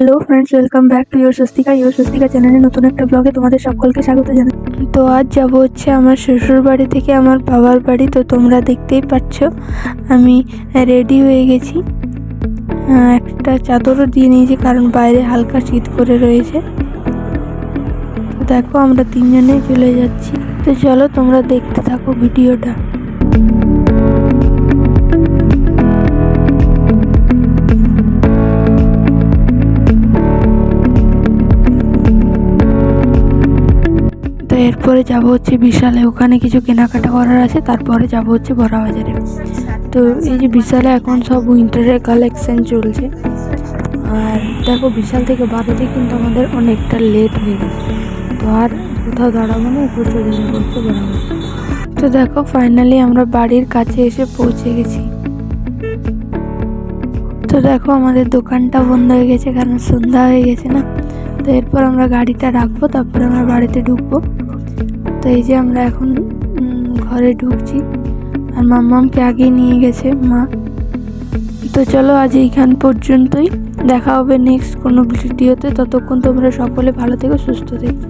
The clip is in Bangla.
Hello friends welcome back to your Swastika your Swastika চ্যানেলে নতুন একটা ব্লগে তোমাদের সকলকে স্বাগত জানাই তো আজ যাব হচ্ছে আমার শ্বশুর বাড়ি থেকে আমার বাবার বাড়ি। তো তোমরা দেখতেই পাচ্ছ, আমি রেডি হয়ে গেছি। একটা চাদরও দিয়ে নিয়েছি, কারণ বাইরে হালকা শীত করে রয়েছে। দেখো আমরা তিনজনে চলে যাচ্ছি। তো চলো তোমরা দেখতে থাকো ভিডিওটা। তো এরপরে যাব হচ্ছে বিশালে। ওখানে কিছু কেনাকাটা করার আছে, তারপরে যাব হচ্ছে বড়া বাজারে তো এই যে বিশালে এখন সব উইন্টারের কালেকশন চলছে। আর দেখো বিশাল থেকে বারোতে কিন্তু আমাদের অনেকটা লেট হয়ে গেছে। তো আর কোথাও দাঁড়াবো না এরপর চলে যাব হচ্ছে বড়া বাজারে তো দেখো ফাইনালি আমরা বাড়ির কাছে এসে পৌঁছে গেছি। তো দেখো আমাদের দোকানটা বন্ধ হয়ে গেছে, কারণ সন্ধ্যা হয়ে গেছে না। তো এরপর আমরা গাড়িটা রাখব, তারপরে আমরা বাড়িতে ঢুকবো। তো এই যে আমরা এখন ঘরে ঢুকছি, আর মাম্মামকে আগে নিয়ে গেছে মা। তো চলো আজ এইখান পর্যন্তই, দেখা হবে নেক্সট কোনো ভিডিওতে, ততক্ষণ তোমরা সকলে ভালো থেকো, সুস্থ থেকো।